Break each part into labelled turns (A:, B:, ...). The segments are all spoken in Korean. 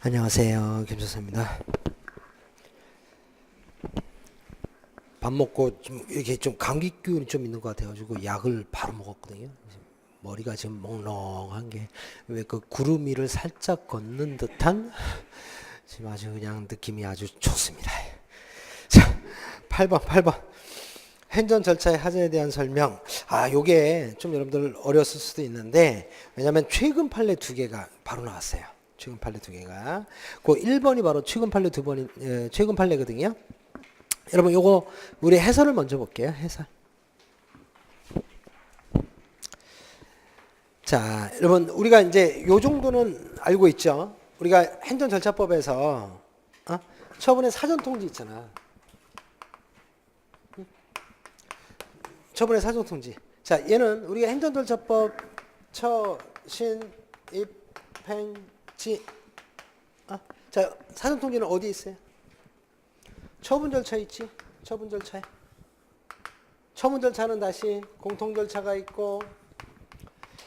A: 안녕하세요. 김선수입니다. 밥 먹고 좀 이렇게 좀 감기 기운이 좀 있는 것 같아가지고 약을 바로 먹었거든요. 머리가 지금 멍렁한 게 왜 그 구름 위를 살짝 걷는 듯한 지금 아주 그냥 느낌이 아주 좋습니다. 자, 8번, 8번. 행전 절차의 하자에 대한 설명. 아, 요게 좀 여러분들 어려웠을 수도 있는데, 왜냐면 최근 판례 두 개가 바로 나왔어요. 최근 판례 두 개가. 그 1번이 바로 최근 판례 두 번이, 예, 최근 판례거든요. 여러분, 요거, 우리 해설을 먼저 볼게요. 해설. 자, 여러분, 우리가 이제 요 정도는 알고 있죠? 우리가 행전 절차법에서, 어? 처분의 사전 통지 있잖아. 처분의 사전 통지. 자, 얘는 우리가 행정 절차법 처, 신, 입, 행, 지. 아, 자, 사전 통지는 어디 있어요? 처분 절차 있지? 처분 절차에. 처분 절차는 다시 공통 절차가 있고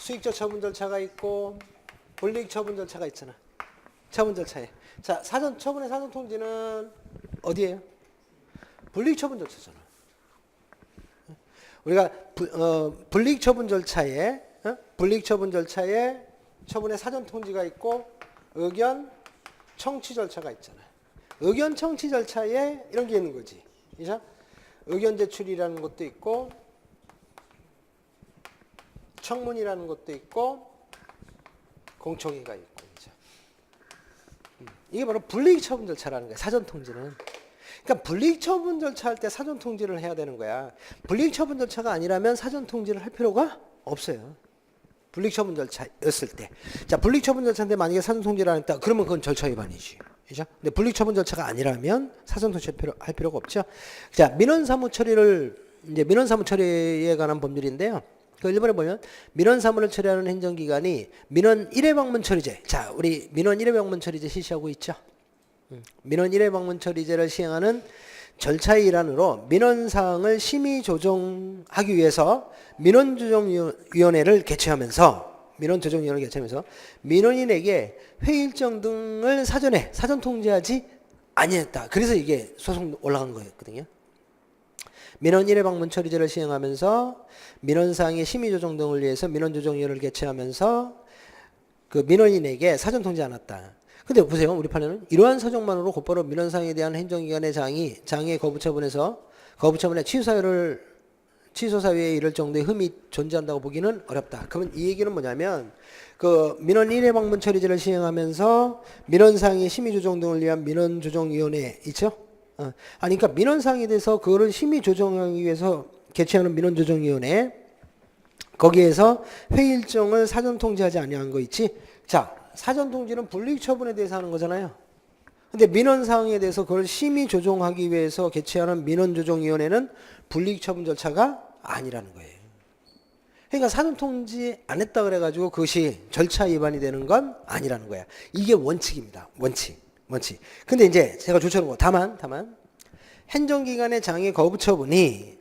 A: 수익적 처분 절차가 있고 불이익 처분 절차가 있잖아. 처분 절차에. 자, 사전 처분의 사전 통지는 어디예요? 불이익 처분 절차잖아. 우리가 부, 어, 불이익 처분 절차에 어? 불이익 처분 절차에 처분의 사전 통지가 있고 의견 청취 절차가 있잖아. 의견 청취 절차에 이런 게 있는 거지. 그죠? 의견 제출이라는 것도 있고 청문이라는 것도 있고 공청회가 있고 그죠? 음, 이게 바로 불이익 처분 절차라는 거야. 사전 통지는. 그러니까 불이익 처분 절차할 때 사전 통지를 해야 되는 거야. 불이익 처분 절차가 아니라면 사전 통지를 할 필요가 없어요. 불이익 처분 절차였을 때. 자, 불이익 처분 절차인데 만약에 사전 통지를 안 했다. 그러면 그건 절차 위반이지. 그죠? 근데 불이익 처분 절차가 아니라면 사전 통지 할, 필요, 할 필요가 없죠. 자, 민원 사무 처리를 이제 민원 사무 처리에 관한 법률인데요. 그 1번에 보면 민원 사무를 처리하는 행정기관이 민원 1회 방문 처리제. 자, 우리 민원 1회 방문 처리제 실시하고 있죠. 민원 1회 방문 처리제를 시행하는 절차의 일환으로 민원 사항을 심의 조정하기 위해서 민원 조정위원회를 개최하면서 민원 조정위원회를 개최하면서 민원인에게 회의 일정 등을 사전에 사전 통지하지 아니했다. 그래서 이게 소송 올라간 거였거든요. 민원 1회 방문 처리제를 시행하면서 민원 사항의 심의 조정 등을 위해서 민원 조정위원회를 개최하면서 그 민원인에게 사전 통지 않았다. 근데 보세요. 우리 판례는 이러한 사정만으로 곧바로 민원사항에 대한 행정기관의 장이 장애 거부 처분에서 거부 처분에 취소 사유를 취소 사유에 이를 정도의 흠이 존재한다고 보기는 어렵다. 그러면 이 얘기는 뭐냐면 그 민원 1회 방문 처리제를 시행하면서 민원사항의 심의 조정 등을 위한 민원 조정 위원회 있죠? 어. 아니 그러니까 민원사항에 대해서 그거를 심의 조정하기 위해서 개최하는 민원 조정 위원회 거기에서 회의 일정을 사전 통지하지 아니한 거 있지? 자, 사전 통지는 불이익 처분에 대해서 하는 거잖아요. 근데 민원 사항에 대해서 그걸 심의 조정하기 위해서 개최하는 민원 조정 위원회는 불이익 처분 절차가 아니라는 거예요. 그러니까 사전 통지 안 했다 그래 가지고 그것이 절차 위반이 되는 건 아니라는 거야. 이게 원칙입니다. 원칙. 원칙. 근데 이제 제가 조처는 거 다만 다만 행정기관의 장애 거부 처분이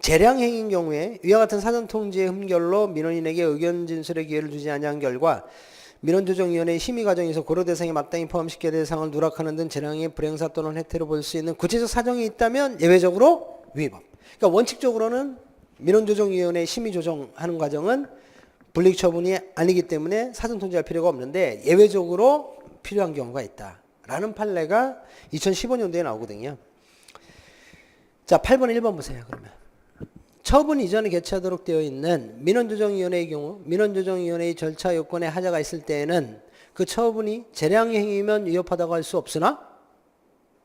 A: 재량행인 경우에 위와 같은 사전 통지의 흠결로 민원인에게 의견 진술의 기회를 주지 아니한 결과 민원조정위원회의 심의 과정에서 고려 대상에 마땅히 포함시켜야 될 사항을 누락하는 등 재량의 불행사 또는 혜택을 볼수 있는 구체적 사정이 있다면 예외적으로 위법. 그러니까 원칙적으로는 민원조정위원회 심의 조정하는 과정은 불이익 처분이 아니기 때문에 사전 통지할 필요가 없는데 예외적으로 필요한 경우가 있다라는 판례가 2015년도에 나오거든요. 자, 8번 1번 보세요. 그러면. 처분 이전에 개최하도록 되어 있는 민원조정위원회의 경우 민원조정위원회의 절차 요건에 하자가 있을 때에는 그 처분이 재량행위면 위협하다고 할 수 없으나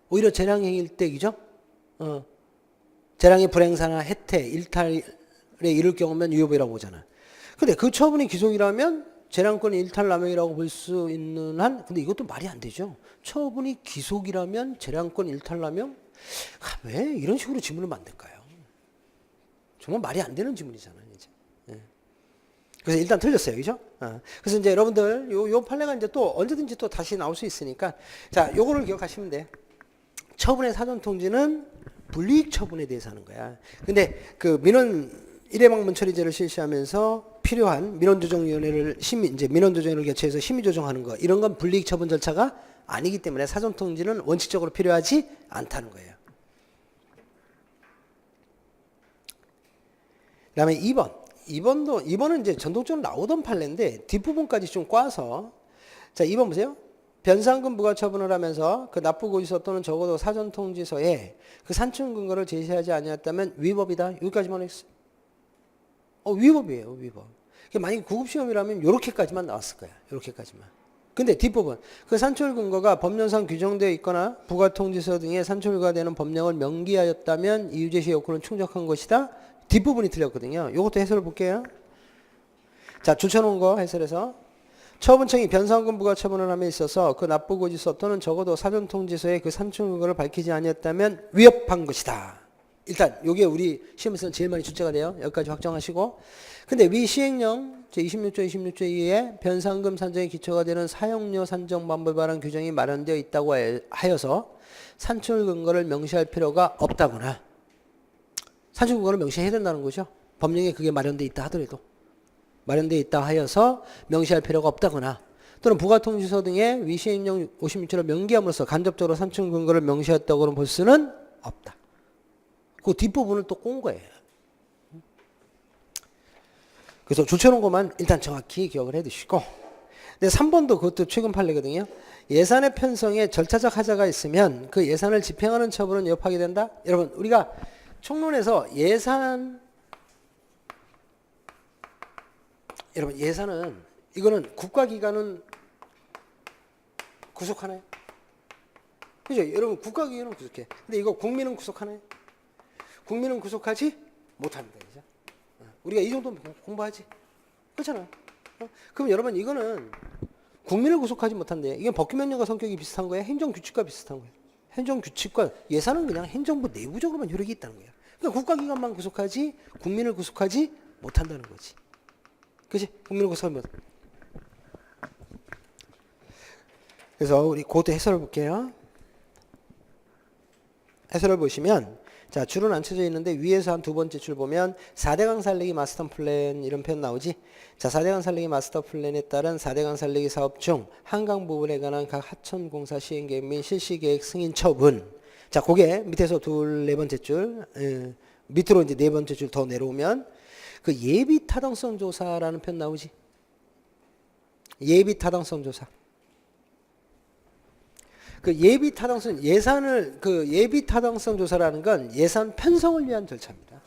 A: 오히려 재량행위일 때이죠. 어. 재량의 불행사나 혜택, 일탈에 이를 경우면 위협이라고 보잖아. 근데 그 처분이 기속이라면 재량권 일탈남용이라고 볼 수 있는 한 근데 이것도 말이 안 되죠. 처분이 기속이라면 재량권 일탈남용? 아, 왜 이런 식으로 질문을 만들까요? 정말 말이 안 되는 질문이잖아요. 이제. 예. 그래서 일단 틀렸어요. 그죠? 어. 그래서 이제 여러분들 요, 요 판례가 이제 또 언제든지 또 다시 나올 수 있으니까 자, 요거를 기억하시면 돼. 처분의 사전 통지는 불이익 처분에 대해서 하는 거야. 근데 그 민원 일회 방문 처리제를 실시하면서 필요한 민원조정위원회를 심의 이제 민원조정을 개최해서 심의 조정하는 거 이런 건 불이익 처분 절차가 아니기 때문에 사전 통지는 원칙적으로 필요하지 않다는 거예요. 그다음에 2번. 2번도 2번은 이제 전통적으로 나오던 판례인데 뒷부분까지 좀 꽈서 자 2번 보세요. 변상금 부과 처분을 하면서 그 납부고지서 또는 적어도 사전 통지서에 그 산출 근거를 제시하지 아니했다면 위법이다. 여기까지만 했어요. 어 위법이에요. 위법. 만약에 구급 시험이라면 요렇게까지만 나왔을 거야. 요렇게까지만. 근데 뒷부분 그 산출 근거가 법령상 규정되어 있거나 부가 통지서 등의 산출가 되는 법령을 명기하였다면 이유 제시 요건을 충족한 것이다. 뒷부분이 틀렸거든요. 요것도 해설을 볼게요. 자, 조쳐놓은 거 해설해서 처분청이 변상금 부가 처분을 함에 있어서 그 납부고지서 또는 적어도 사전통지서에 그 산출 근거를 밝히지 아니었다면 위협한 것이다. 일단 요게 우리 시험에서는 제일 많이 출제가 돼요. 여기까지 확정하시고 근데 위 시행령 제26조 26조 2에 변상금 산정에 기초가 되는 사용료 산정 방법에 관한 규정이 마련되어 있다고 하- 하여서 산출 근거를 명시할 필요가 없다거나 산출 근거를 명시해야 된다는 거죠. 법령에 그게 마련되어 있다 하더라도 마련되어 있다 하여서 명시할 필요가 없다거나 또는 부가통지서 등의 위시행령 56조를 명기함으로써 간접적으로 산출 근거를 명시했다고는 볼 수는 없다. 그 뒷부분을 또 꼰 거예요. 그래서 조쳐놓은 것만 일단 정확히 기억을 해 두시고 근데 3번도 그것도 최근 판례거든요. 예산의 편성에 절차적 하자가 있으면 그 예산을 집행하는 처분은 위협하게 된다. 여러분 우리가 총론에서 예산 여러분 예산은 이거는 국가기관은 구속하나요? 그죠? 여러분 국가기관은 구속해. 근데 이거 국민은 구속하나요? 국민은 구속하지 못합니다. 그죠? 어, 우리가 이 정도면 공- 공부하지. 그렇잖아. 어? 그럼 여러분 이거는 국민을 구속하지 못한대. 이게 법규 명령과 성격이 비슷한 거야. 행정 규칙과 비슷한 거야. 행정규칙과 예산은 그냥 행정부 내부적으로만 효력이 있다는 거야. 그러니까 국가기관만 구속하지 국민을 구속하지 못한다는 거지. 그지? 국민을 구속하지 못. 그래서 우리 고도 해설을 볼게요. 해설을 보시면 자 줄은 안 쳐져 있는데 위에서 한 두 번째 줄 보면 4대강 살리기 마스터 플랜 이런 표현 나오지? 자 4대강 살리기 마스터 플랜에 따른 4대강 살리기 사업 중 한강 부분에 관한 각 하천 공사 시행 계획 및 실시 계획 승인 처분. 자 그게 밑에서 둘 네 번째 줄 에, 밑으로 이제 네 번째 줄 더 내려오면 그 예비 타당성 조사라는 표현 나오지? 예비 타당성 조사 그 예비 타당성 예산을 그 예비 타당성 조사라는 건 예산 편성을 위한 절차입니다.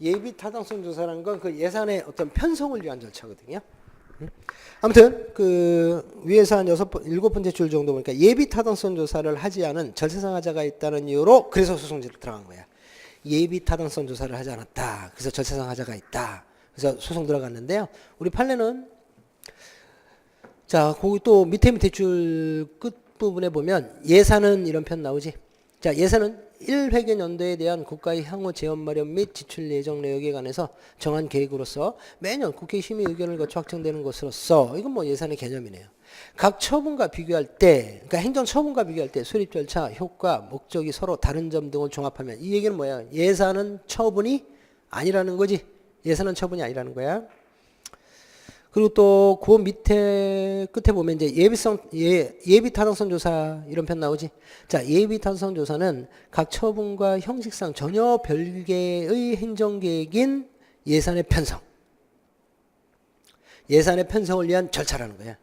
A: 예비 타당성 조사라는 건 그 예산의 어떤 편성을 위한 절차거든요. 음. 아무튼 그 위에서 한 여섯 번 일곱 번째 줄 정도 보니까 예비 타당성 조사를 하지 않은 절차상 하자가 있다는 이유로 그래서 소송지로 들어간 거야. 예비 타당성 조사를 하지 않았다. 그래서 절차상 하자가 있다. 그래서 소송 들어갔는데요. 우리 판례는 자, 거기 또 밑에 밑에 줄 끝 부분에 보면 예산은 이런 편 나오지. 자, 예산은 1회계 연도에 대한 국가의 향후 재원 마련 및 지출 예정 내역에 관해서 정한 계획으로서 매년 국회 심의 의견을 거쳐 확정되는 것으로서 이건 뭐 예산의 개념이네요. 각 처분과 비교할 때, 그러니까 행정 처분과 비교할 때 수립 절차, 효과, 목적이 서로 다른 점 등을 종합하면 이 얘기는 뭐야? 예산은 처분이 아니라는 거지. 예산은 처분이 아니라는 거야. 그리고 또 그 밑에 끝에 보면 이제 예비성 예, 예비 타당성 조사 이런 편 나오지. 자, 예비 타당성 조사는 각 처분과 형식상 전혀 별개의 행정 계획인 예산의 편성. 예산의 편성을 위한 절차라는 거야.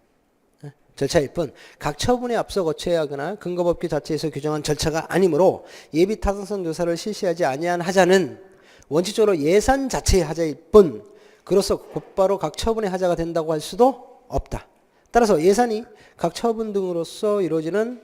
A: 어? 절차일 뿐 각 처분에 앞서 거쳐야 하거나 근거법규 자체에서 규정한 절차가 아니므로 예비 타당성 조사를 실시하지 아니한 하자는 원칙적으로 예산 자체의 하자일 뿐 그로서 곧바로 각 처분의 하자가 된다고 할 수도 없다. 따라서 예산이 각 처분 등으로서 이루어지는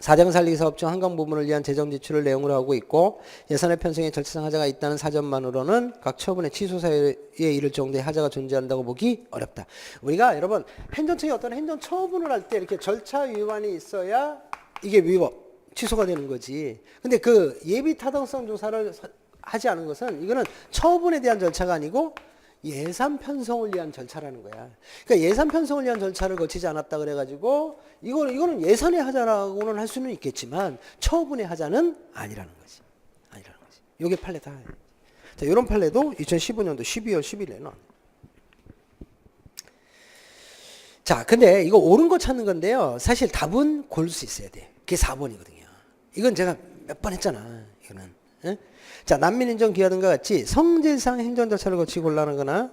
A: 사장 살리기 사업 중 한강 부분을 위한 재정 지출을 내용으로 하고 있고 예산의 편성에 절차상 하자가 있다는 사전만으로는 각 처분의 취소 사유에 이를 정도의 하자가 존재한다고 보기 어렵다. 우리가 여러분 행정처의 어떤 행정 처분을 할 때 이렇게 절차 위반이 있어야 이게 위법 취소가 되는 거지. 근데 그 예비 타당성 조사를 사- 하지 않은 것은 이거는 처분에 대한 절차가 아니고 예산 편성을 위한 절차라는 거야. 그러니까 예산 편성을 위한 절차를 거치지 않았다 그래가지고 이거는 이거는 예산의 하자라고는 할 수는 있겠지만 처분의 하자는 아니라는 거지. 아니라는 거지. 요게 판례 다. 자, 이런 판례도 2015년도 12월 10일에 나왔네. 자, 근데 이거 옳은 거 찾는 건데요. 사실 답은 고를 수 있어야 돼. 그게 4번이거든요. 이건 제가 몇 번 했잖아. 이거는. 예? 자, 난민인정 기하등과 같이 성질상 행정 절차를 거치고 곤란하거나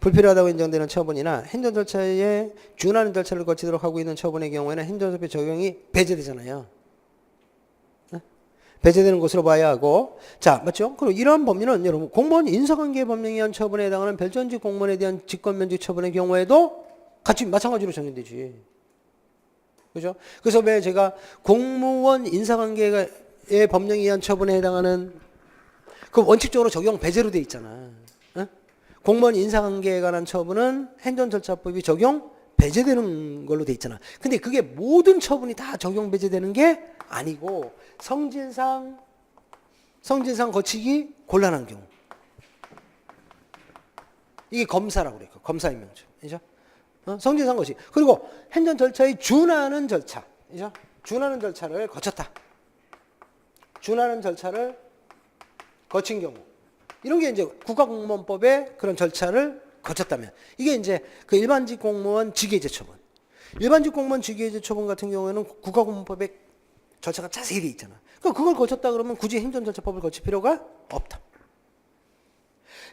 A: 불필요하다고 인정되는 처분이나 행정 절차에 준하는 절차를 거치도록 하고 있는 처분의 경우에는 행정처분 적용이 배제되잖아요. 예? 배제되는 것으로 봐야 하고 자 맞죠? 그리고 이러한 법률은 여러분 공무원 인사관계 법령에 의한 처분에 해당하는 별전직 공무원에 대한 직권면직 처분의 경우에도 같이 마찬가지로 적용되지. 그죠? 그래서 왜 제가 공무원 인사관계 의 법령에 의한 처분에 해당하는 그 원칙적으로 적용 배제로 돼 있잖아. 어? 공무원 인사관계에 관한 처분은 행정절차법이 적용 배제되는 걸로 돼 있잖아. 근데 그게 모든 처분이 다 적용 배제되는 게 아니고 성질상 성질상 거치기 곤란한 경우. 이게 검사라고 그래요. 검사의 명칭. 그죠? 어? 성질상 거치. 그리고 행정 절차에 준하는 절차. 그죠? 준하는 절차를 거쳤다. 준하는 절차를 거친 경우. 이런 게 이제 국가공무원법의 그런 절차를 거쳤다면 이게 이제 그 일반직 공무원 직위해제 처분. 일반직 공무원 직위해제 처분 같은 경우에는 국가공무원법에 절차가 자세히 돼 있잖아. 그러니까 그걸 거쳤다 그러면 굳이 행정절차법을 거칠 필요가 없다.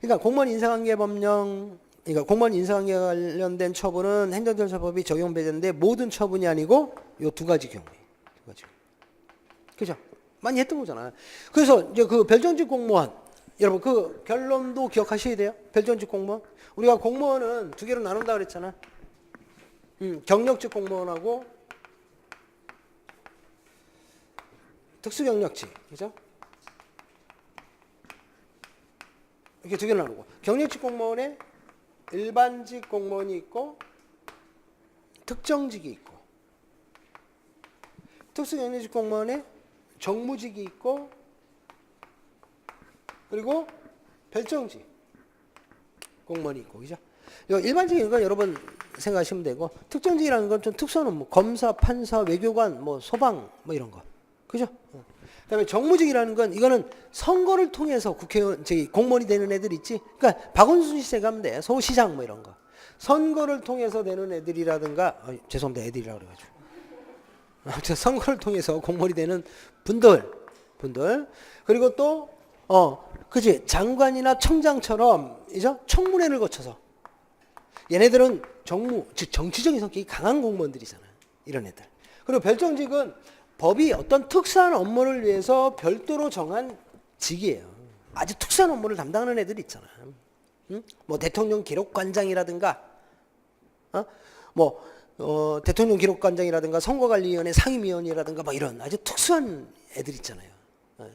A: 그러니까 공무원 인사관계 법령, 그러니까 공무원 인사관계 관련된 처분은 행정절차법이 적용 배제인데 모든 처분이 아니고 요 두 가지 경우에 두 가지. 그죠? 많이 했던 거잖아. 그래서 이제 그 별정직 공무원 여러분 그 결론도 기억하셔야 돼요. 별정직 공무원 우리가 공무원은 두 개로 나눈다 그랬잖아. 음, 경력직 공무원하고 특수경력직 그죠? 이렇게 두 개로 나누고 경력직 공무원에 일반직 공무원이 있고 특정직이 있고 특수경력직 공무원에 정무직이 있고 그리고 별정직 공무원이 있고 그죠? 요 일반직인 건 여러분 생각하시면 되고 특정직이라는 건 좀 특수한 업무 검사, 판사, 외교관, 뭐 소방 뭐 이런 거 그죠? 어. 그다음에 정무직이라는 건 이거는 선거를 통해서 국회의원 저기 공무원이 되는 애들 있지. 그러니까 박원순 시세 가면 돼. 서울시장 뭐 이런 거. 선거를 통해서 되는 애들이라든가 어, 죄송합니다 애들이라 그래가지고 선거를 통해서 공무원이 되는 분들 분들. 그리고 또 어, 그지? 장관이나 청장처럼 이죠? 청문회를 거쳐서. 얘네들은 정무 즉 정치적인 성격이 강한 공무원들이잖아 이런 애들. 그리고 별정직은 법이 어떤 특수한 업무를 위해서 별도로 정한 직이에요. 아주 특수한 업무를 담당하는 애들 있잖아 응? 뭐 대통령 기록관장이라든가 어? 뭐 어, 대통령 기록관장이라든가 선거관리위원회 상임위원이라든가 뭐 이런 아주 특수한 애들 있잖아요. 예.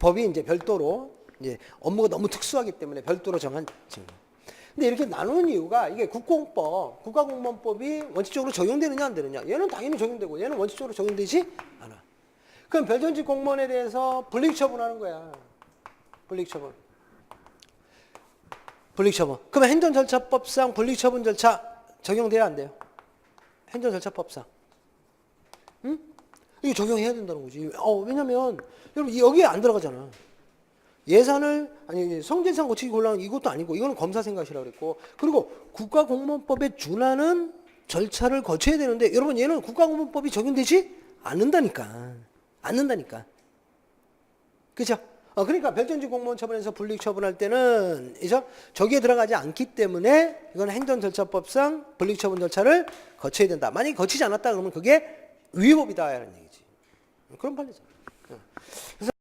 A: 법이 이제 별도로 이제 업무가 너무 특수하기 때문에 별도로 정한 직무. 근데 이렇게 나누는 이유가 이게 국공법, 국가공무원법이 원칙적으로 적용되느냐 안 되느냐. 얘는 당연히 적용되고 얘는 원칙적으로 적용되지 않아. 그럼 별전직 공무원에 대해서 불이익 처분하는 거야. 불이익 처분. 불이익 처분. 그러면 행정절차법상 불이익 처분 절차 적용돼야 안 돼요? 행정 절차법상. 응? 이거 적용해야 된다는 거지. 어, 왜냐면, 여러분, 여기에 안 들어가잖아. 예산을, 아니, 성질상 고치기 곤란 이것도 아니고, 이거는 검사 생각이라 그랬고, 그리고 국가공무원법에 준하는 절차를 거쳐야 되는데, 여러분, 얘는 국가공무원법이 적용되지 않는다니까. 않는다니까. 그죠? 어, 그러니까 별전직 공무원 처분에서 불이익 처분할 때는 이죠 저기에 들어가지 않기 때문에 이건 행정 절차법상 불이익 처분 절차를 거쳐야 된다. 만약에 거치지 않았다 그러면 그게 위법이다라는 얘기지. 그런 판례죠. 어. 그래서